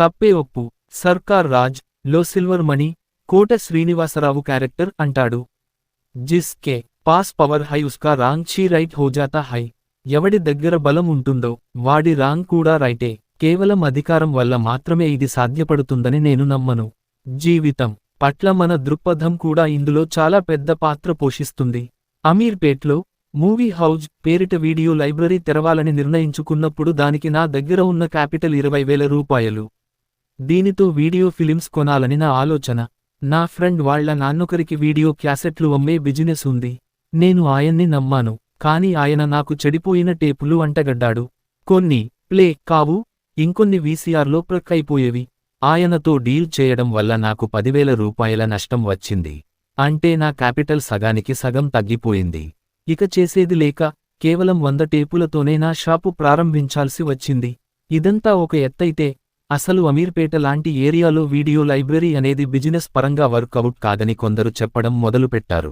తప్పే ఒప్పు. సర్కార్ రాజ్లో సిల్వర్ మణి కోట శ్రీనివాసరావు క్యారెక్టర్ అంటాడు. జిస్కే పాస్ పవర్ హై ఉస్కా రాంగ్ చీ రైట్ హోజాతా హై. ఎవడి దగ్గర బలం ఉంటుందో వాడి రాంగ్ కూడా రైటే. కేవలం అధికారం వల్ల మాత్రమే ఇది సాధ్యపడుతుందని నేను నమ్మను. జీవితం పట్ల మన దృక్పథం కూడా ఇందులో చాలా పెద్ద పాత్ర పోషిస్తుంది. అమీర్పేట్లో మూవీ హౌజ్ పేరిట వీడియో లైబ్రరీ తెరవాలని నిర్ణయించుకున్నప్పుడు దానికి నా దగ్గర ఉన్న క్యాపిటల్ ఇరవై వేల రూపాయలు. దీనితో వీడియో ఫిలిమ్స్ కొనాలని నా ఆలోచన. నా ఫ్రెండ్ వాళ్ళ నాన్నొకరికి వీడియో క్యాసెట్లు అమ్మే బిజినెస్ ఉంది. నేను ఆయన్ని నమ్మాను కాని ఆయన నాకు చెడిపోయిన టేపులు అంటగడ్డాడు. కొన్ని ప్లే కావు ఇంకొన్ని వీసీఆర్లో ప్రక్కైపోయేవి ఆయనతో డీల్ చేయడం వల్ల నాకు పదివేల రూపాయల నష్టం వచ్చింది. అంటే నా క్యాపిటల్ సగానికి సగం తగ్గిపోయింది. ఇక చేసేది లేక కేవలం వంద టేపులతోనే నా షాపు ప్రారంభించాల్సి వచ్చింది. ఇదంతా ఒక ఎత్తైతే అసలు అమీర్పేట లాంటి ఏరియాలో వీడియో లైబ్రరీ అనేది బిజినెస్ పరంగా వర్కౌట్ కాదని కొందరు చెప్పడం మొదలుపెట్టారు.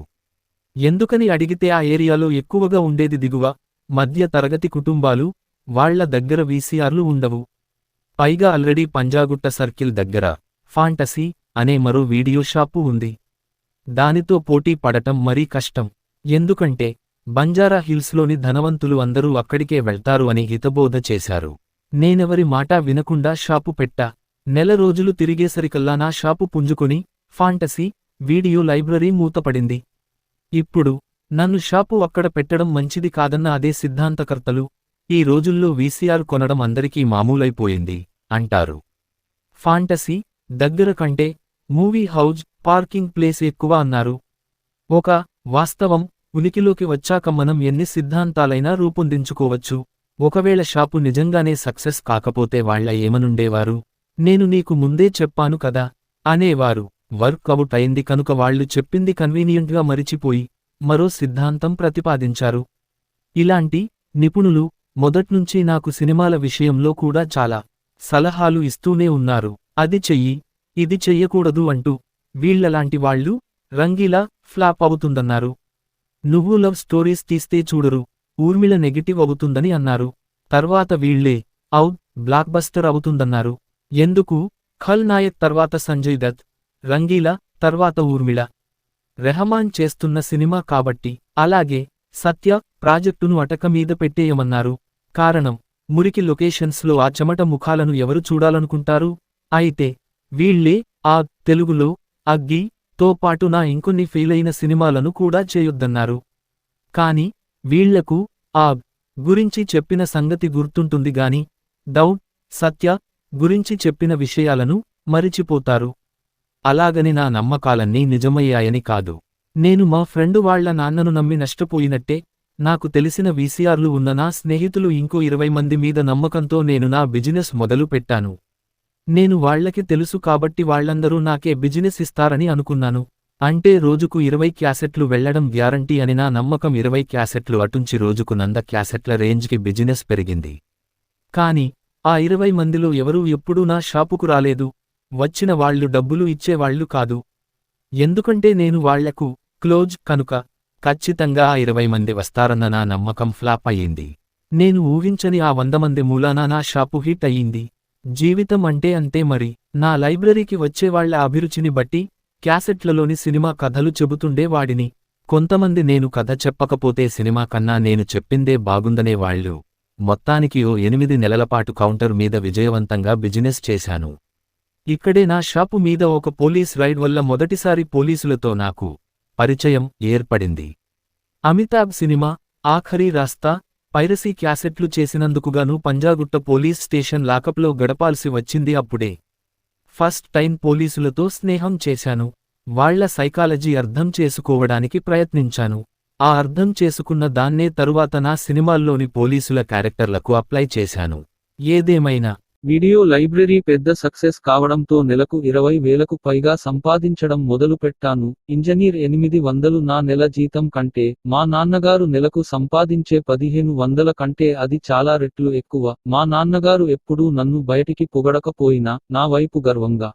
ఎందుకని అడిగితే ఆ ఏరియాలో ఎక్కువగా ఉండేది దిగువ మధ్య తరగతి కుటుంబాలు వాళ్ళ దగ్గర వీసీఆర్లు ఉండవు. పైగా ఆల్రెడీ పంజాగుట్ట సర్కిల్ దగ్గర ఫాంటసీ అనే మరో వీడియో షాపు ఉంది. దానితో పోటీ పడటం మరీ కష్టం. ఎందుకంటే బంజారా హిల్స్లోని ధనవంతులు అందరూ అక్కడికే వెళ్తారు అని హితబోధ చేశారు. నేనెవరి మాటా వినకుండా షాపు పెట్టా. నెల రోజులు తిరిగేసరికల్లా నా షాపు పుంజుకుని ఫాంటసీ వీడియో లైబ్రరీ మూతపడింది. ఇప్పుడు నన్ను షాపు అక్కడ పెట్టడం మంచిది కాదన్న అదే సిద్ధాంతకర్తలు ఈ రోజుల్లో వీసీఆర్ కొనడం అందరికీ మామూలైపోయింది అంటారు. ఫాంటసీ దగ్గర కంటే మూవీ హౌజ్ పార్కింగ్ ప్లేస్ ఎక్కువ అన్నారు. ఒక వాస్తవం ఉనికిలోకి వచ్చాక మనం ఎన్ని సిద్ధాంతాలైనా రూపొందించుకోవచ్చు. ఒకవేళ షాపు నిజంగానే సక్సెస్ కాకపోతే వాళ్ళ ఏమనుండేవారు? నేను నీకు ముందే చెప్పాను కదా అనేవారు. వర్క్ అవుట్ అయింది కనుక వాళ్ళు చెప్పింది కన్వీనియంట్గా మరిచిపోయి మరో సిద్ధాంతం ప్రతిపాదించారు. ఇలాంటి నిపుణులు మొదట్నుంచి నాకు సినిమాల విషయంలో కూడా చాలా సలహాలు ఇస్తూనే ఉన్నారు. అది చెయ్యి ఇది చెయ్యకూడదు అంటూ వీళ్ళలాంటి వాళ్ళు రంగీలా ఫ్లాప్ అవుతుందన్నారు. నువ్వు లవ్ స్టోరీస్ తీస్తే చూడరు. ఊర్మిళ నెగిటివ్ అవుతుందని అన్నారు. తర్వాత వీళ్ళే అవుట్ బ్లాక్ బస్టర్ అవుతుందన్నారు. ఎందుకు? ఖల్ నాయక్ తర్వాత సంజయ్ దత్ రంగీలా తర్వాత ఊర్మిళ. రెహమాన్ చేస్తున్న సినిమా కాబట్టి అలాగే సత్య ప్రాజెక్టును అటక మీద పెట్టేయమన్నారు. కారణం మురికి లొకేషన్స్లో ఆ చెమట ముఖాలను ఎవరు చూడాలనుకుంటారు? అయితే వీళ్ళే ఆ తెలుగులో అగ్గి తో పాటు నా ఇంకొన్ని ఫెయిలైన సినిమాలను కూడా చేయొద్దన్నారు. కాని వీళ్ళకు ఆబ్ గురించి చెప్పిన సంగతి గుర్తుంటుంది గాని డౌట్ సత్య గురించి చెప్పిన విషయాలను మరిచిపోతారు. అలాగని నా నమ్మకాలన్నీ నిజమయ్యాయని కాదు. నేను మా ఫ్రెండు వాళ్ళ నాన్నను నమ్మి నష్టపోయినట్టే నాకు తెలిసిన వీసీఆర్లు ఉన్న నా స్నేహితులు ఇంకో ఇరవై మంది మీద నమ్మకంతో నేను నా బిజినెస్ మొదలు పెట్టాను. నేను వాళ్ళకి తెలుసు కాబట్టి వాళ్ళందరూ నాకే బిజినెస్ ఇస్తారని అనుకున్నాను. అంటే రోజుకు ఇరవై క్యాసెట్లు వెళ్ళడం గ్యారంటీ అని నా నమ్మకం ఇరవై క్యాసెట్లు అటుంచి రోజుకు నంద క్యాసెట్ల రేంజ్కి బిజినెస్ పెరిగింది. కాని ఆ ఇరవై మందిలో ఎవరూ ఎప్పుడూ నా షాపుకు రాలేదు. వచ్చిన వాళ్ళు డబ్బులు ఇచ్చేవాళ్ళు కాదు. ఎందుకంటే నేను వాళ్ళకు క్లోజ్ కనుక ఖచ్చితంగా ఆ ఇరవై మంది వస్తారన్న నా నమ్మకం ఫ్లాప్ అయ్యింది. నేను ఊహించని ఆ వంద మంది మూలానా నా షాపు హిట్ అయ్యింది. జీవితం అంటే అంతే మరి. నా లైబ్రరీకి వచ్చేవాళ్ళ అభిరుచిని బట్టి క్యాసెట్లలోని సినిమా కథలు చెబుతుండే వాడిని. కొంతమంది నేను కథ చెప్పకపోతే సినిమా కన్నా నేను చెప్పిందే బాగుందనే వాళ్ళు. మొత్తానికి ఓ ఎనిమిది నెలలపాటు కౌంటర్ మీద విజయవంతంగా బిజినెస్ చేశాను. ఇక్కడే నా షాపు మీద ఒక పోలీస్ రైడ్ వల్ల మొదటిసారి పోలీసులతో నాకు పరిచయం ఏర్పడింది. అమితాబ్ సినిమా ఆఖరీ రాస్తా పైరసీ క్యాసెట్లు చేసినందుకుగాను పంజాగుట్ట పోలీస్ స్టేషన్ లాకప్లో గడపాల్సి వచ్చింది అప్పుడే. ఫస్ట్ టైం పోలీసులతో స్నేహం చేశాను. వాళ్ళ సైకాలజీ అర్థం చేసుకోవడానికి ప్రయత్నించాను. ఆ అర్థం చేసుకున్న దాన్నే తరువాత నా సినిమాల్లోని పోలీసుల క్యారెక్టర్లకు అప్లై చేశాను. ఏదేమైనా వీడియో లైబ్రరీ పెద్ద సక్సెస్ కావడంతో నెలకు ఇరవై వేలకు పైగా సంపాదించడం మొదలుపెట్టాను. ఇంజనీర్ ఎనిమిది వందలు నా నెల జీతం కంటే మా నాన్నగారు నెలకు సంపాదించే పదిహేను వందల కంటే అది చాలా రెట్లు ఎక్కువ. మా నాన్నగారు ఎప్పుడూ నన్ను బయటికి పొగడకపోయినా నా వైపు గర్వంగా